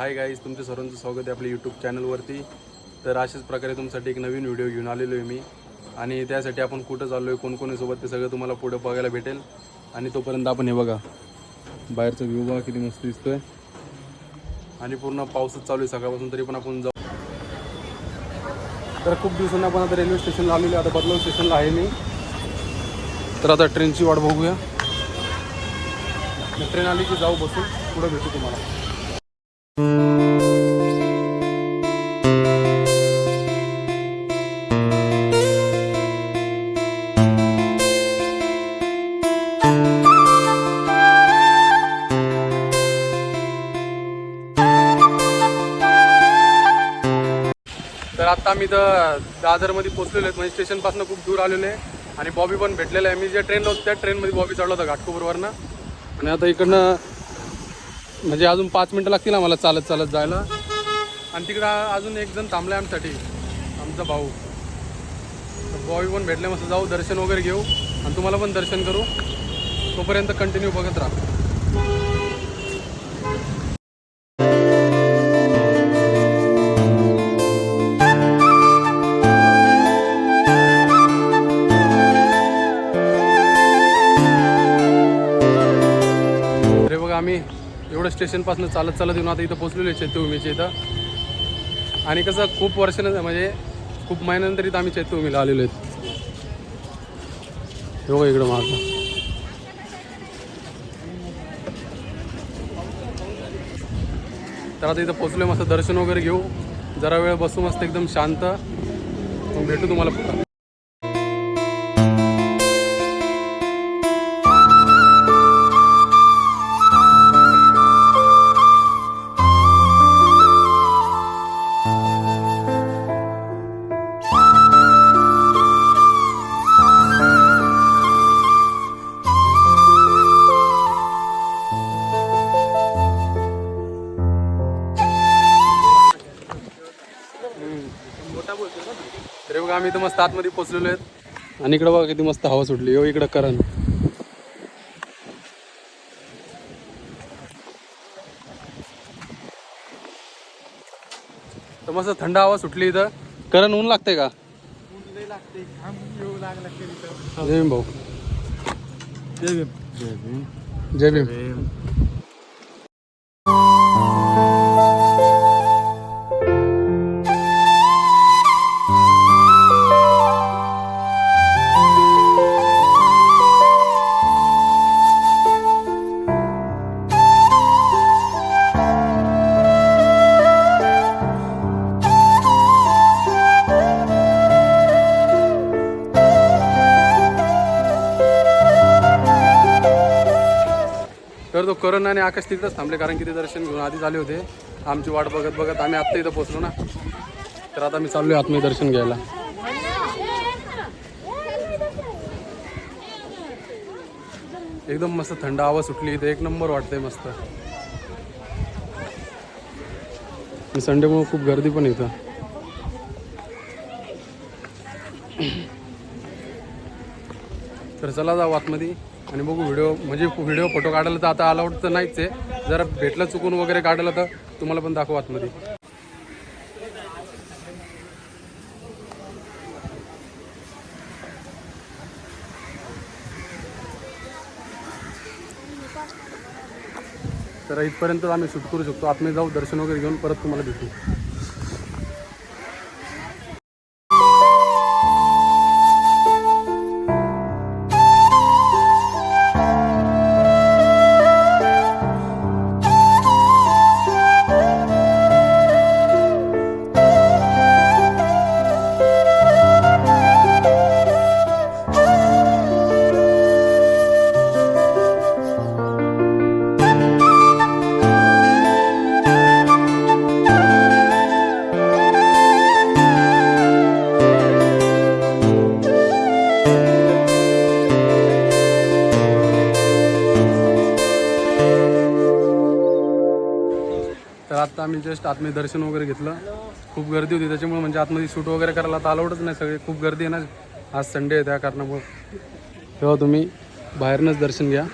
Hi guys तुमचं सर्वांचं स्वागत आहे आपल्या यूट्यूब चॅनलवरती तर अशाच प्रकारे तुमच्यासाठी एक नवीन व्हिडिओ घेऊन आलेलो आहे मी. आणि त्यासाठी आपण कुठं चाललो आहे कोणकोणीसोबत ते सगळं तुम्हाला पुढं बघायला भेटेल. आणि तोपर्यंत आपण हे बघा बाहेरचा व्ह्यू बघा किती मस्त दिसतोय. आणि पूर्ण पाऊसच चालू आहे सकाळपासून तरी पण आपण जाऊ. तर खूप दिवसांनी आपण आता रेल्वे स्टेशनला आलेलो आता बदलाव स्टेशनला आहे मी. तर आता ट्रेनची वाट बघूया. ट्रेन आली की जाऊ बसून पुढं भेटू तुम्हाला. आता आम्ही तर दादरमध्ये पोहोचलेलो आहेत. म्हणजे स्टेशनपासून खूप दूर आलेलो आहे. आणि बॉबी पण भेटलेलं आहे. मी ज्या ट्रेनला होतो त्या ट्रेनमध्ये बॉबी चढला होता घाटकोपरवरनं आणि आता इकडनं म्हणजे अजून पाच मिनटं लागतील आम्हाला चालत चालत जायला. आणि तिकडं अजून एक जण थांबला आहे आमच्यासाठी. आमचा भाऊ. बॉबी पण भेटले मस्त. जाऊ दर्शन वगैरे घेऊ. आणि तुम्हाला पण दर्शन करू. तोपर्यंत कंटिन्यू बघत राहा. स्टेशनपासून चालत चालत येऊन आता इथं पोचलेलो आहे चैत्यभूमीच्या इथं. आणि कसं खूप वर्षानं म्हणजे खूप महिन्यानंतर इथं आम्ही चैत्यभूमीला आलेलो आहेत. हो इकडं माझं तर आता इथं पोचलोय मस्त दर्शन वगैरे घेऊ. जरा वेळ बसू मस्त एकदम शांत. मग भेटू तुम्हाला पुन्हा. आम्ही इथं मस्त आतमध्ये पोचलेलो आहेत. आणि इकडं बघा किती मस्त हवा सुटली. हो इकडं करण तर मस्त थंड हवा सुटली इथं. करण ऊन लागते का? जय भीम भाऊ. जय भीम. तर तो करण आणि आकाश तिथंच थांबले कारण की ते दर्शन घेऊन आधी झाले होते. आमची वाट बघत बघत आम्ही आत्ता इथं पोचलो ना. तर आता मी चाललोय आतमध्ये दर्शन घ्यायला. एकदम मस्त थंड हवा सुटली इथे. एक नंबर वाटतंय मस्त. संडेमुळे खूप गर्दी पण इथं. तर चला जाऊ आतमध्ये. आणि बघू व्हिडिओ म्हणजे व्हिडिओ फोटो काढायला तर आता अलाउड तर नाहीच आहे. जर भेटलं चुकून वगैरे काढलं तर तुम्हाला पण दाखवू आतमध्ये. तर इथपर्यंत आम्ही शूट करू शकतो. आतमध्ये जाऊ दर्शन वगैरे घेऊन परत तुम्हाला भेटू. आता आम्ही जस्ट आतमध्ये दर्शन वगैरे घेतलं. खूप गर्दी होती त्याच्यामुळे म्हणजे आतमध्ये शूट वगैरे करायला आता अलाउडच नाही सगळे. खूप गर्दी आहे ना. आज संडे आहे त्या कारणामुळे. तेव्हा तुम्ही बाहेरनंच दर्शन घ्या.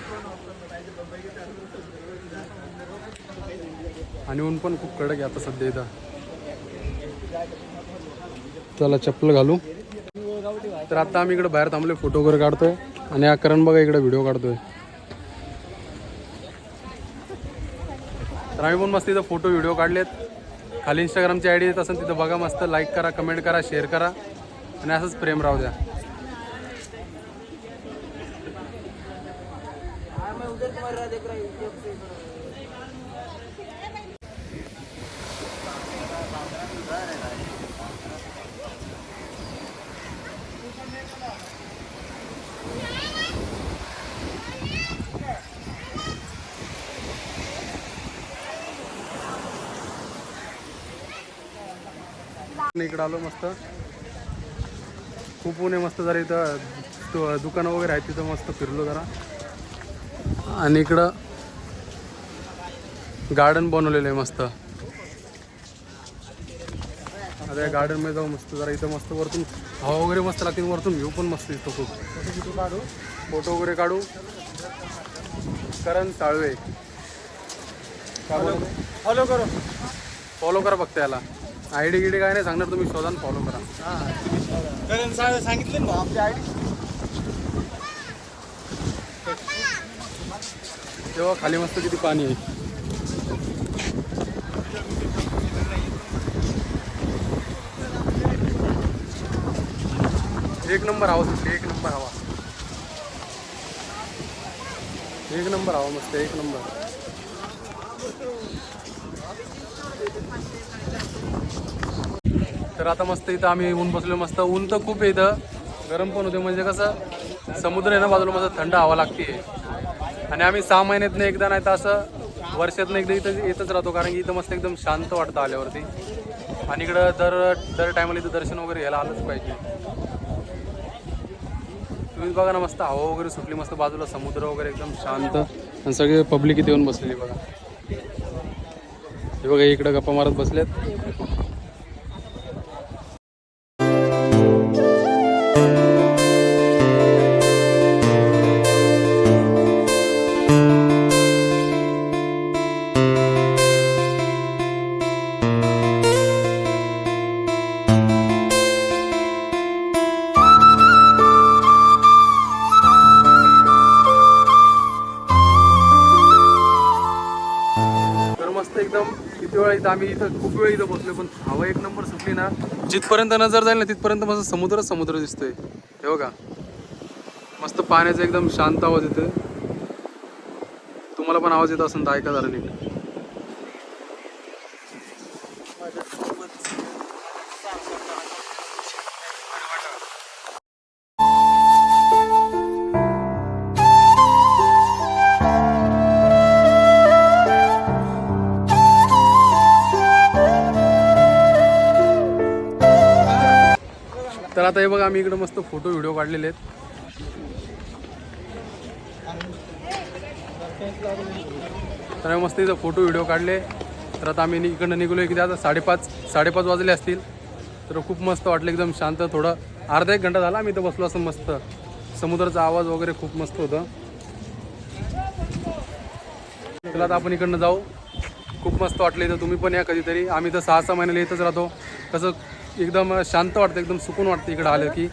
आणि ऊन पण खूप कडक आहे आता सध्या इथं. चला चप्पल घालू. तर आता आम्ही इकडे बाहेर थांबलोय फोटो वगैरे काढतोय. आणि हा करण बघा इकडे व्हिडिओ काढतोय. तर आम्ही पण मस्त इथं फोटो व्हिडिओ काढलेत. खाली इंस्टाग्रामची आय डी येत असेल तिथं बघा मस्त लाईक करा कमेंट करा शेअर करा. आणि असंच प्रेम राहू द्या. इकडं आलो मस्त. खूप ऊन आहे मस्त जरा इथं. दुकानं वगैरे आहेत तिथं मस्त फिरलो जरा. आणि इकडं गार्डन बनवलेलं आहे मस्त. आता या गार्डनमध्ये जाऊ मस्त जरा इथं मस्त वरतून हवा वगैरे मस्त लागते वरतून व्ह्यू पण मस्त दिसतो खूप. काढू फोटो वगैरे काढू. करण साळवे फॉलो करो. फॉलो करा फक्त याला. आय डी गिडी काय नाही सांगणार तुम्ही शोधा फॉलो करा. सांगितलं ना आपली आयडी तेव्हा खाली मस्त किती पाणी आहे. एक नंबर हवा सुटली एक नंबर हवा. एक नंबर हवा मस्त एक नंबर. तर आता मस्त इथं आम्ही ऊन बसलो मस्त ऊन तर खूप आहे इथं. गरम पण होते म्हणजे कसं समुद्र आहे ना बाजूला मस्त थंड हवा लागते आणि आम्ही सहा महिन्यातनं एकदा नाही तर असं वर्षातनं एकदा इथं येतच राहतो कारण की इथं मस्त एकदम शांत वाटतं आल्यावरती. आणि इकडं दर दर टायमाला इथं दर्शन वगैरे घ्यायला आलंच पाहिजे. तुम्ही बघा ना मस्त हवा वगैरे सुटली मस्त बाजूला समुद्र वगैरे एकदम शांत. आणि सगळे पब्लिक इथे येऊन बसलेली बघा. हे बघा इकडं गप्पा मारत बसलेत. खूप वेळ इथं बसलो पण हवा एक नंबर सुटली ना. जिथपर्यंत नजर जाईल ना तिथपर्यंत मस्त समुद्र समुद्र दिसतोय. हे बघा. मस्त पाण्याचा एकदम शांत आवाज येतोय. तुम्हाला पण आवाज येत असेल तर ऐका जरा नीट. आता हे बघा आम्ही इकडे मस्त फोटो व्हिडिओ काढलेले आहेत. तर मस्त इथं फोटो व्हिडिओ काढले. तर आता आम्ही इकडनं निघलो की आता साडेपाच साडेपाच वाजले असतील. तर खूप मस्त वाटलं एकदम शांत थोडं. अर्धा एक घंटा झाला आम्ही इथं बसलो असं मस्त. समुद्राचा आवाज वगैरे खूप मस्त होतं. चला आता आपण इकडनं जाऊ. खूप मस्त वाटलं इथं. तुम्ही पण या कधीतरी. आम्ही तर सहा सहा महिन्याला येतच राहतो. कसं एकदम शांत वाटतं एकदम सुकून वाटतं इकडं आलं की.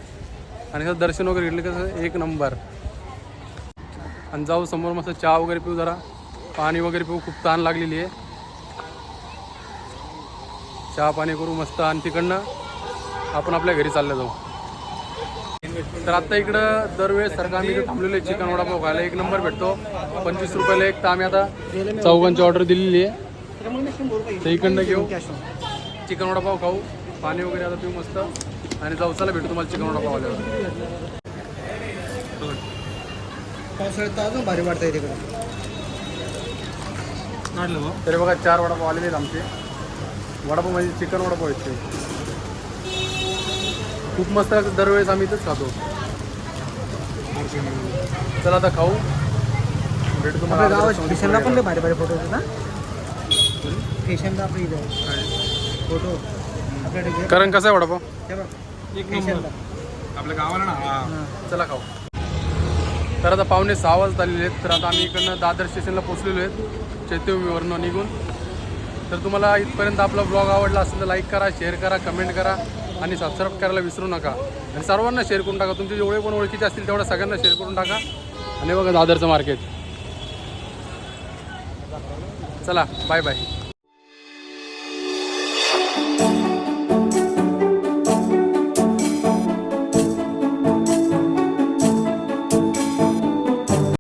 आणि कसं दर्शन वगैरे घेतलं कसं एक नंबर. आणि जाऊ समोर मस्त चहा वगैरे पिऊ जरा. पाणी वगैरे पिऊ खूप ताण लागलेली आहे. चहा पाणी करू मस्त आणि तिकडनं आपण आपल्या घरी चाललं जाऊ. तर आता इकडं दरवेळेस सरकार आम्ही थांबलेलो आहे चिकन वडापाव खायला. एक नंबर भेटतो. पंचवीस रुपयाला एक तर आम्ही आता चौघांची ऑर्डर दिलेली आहे. तर इकडनं घेऊ. चिकन वडापाव खाऊ. पाणी वगैरे आता पिऊ मस्त. आणि जाऊ चला भेटू तुम्हाला चिकन वडापाव आल्यावर पावसाळ्यात तर अजून भारी वाटतंय तिकडं. तरी बघा चार वडापाव आलेले आहेत आमचे. वडापाव म्हणजे चिकन वडापाव आहेत ते खूप मस्त दरवेळेस आम्ही इथंच खातो. चला आता खाऊ. भेटू तुम्हाला पण भारी भारी फोटो होते ना? स्टेशनला आपल्या इथं. फोटो. आपल्याकडे कारण कसं आहे वडापाव? हे बघ. आपल्या गावाला ना हां. चला खाऊ. तर आता पावणे सहा वाजता आलेले आहेत. तर आता आम्ही इकडनं दादर स्टेशनला पोचलेलो आहेत. चैत्यभूमीवरनं निघून. तर तुम्हाला इथपर्यंत आपला ब्लॉग आवडला असेल तर लाईक करा शेअर करा कमेंट करा आणि सबस्क्राईब करायला विसरू नका. आणि सर्वांना शेअर करून टाका. तुमचे जेवढे पण ओळखीचे असतील तेवढ्या सगळ्यांना शेअर करून टाका. आणि बघा दादरचं मार्केट चला बाय बाय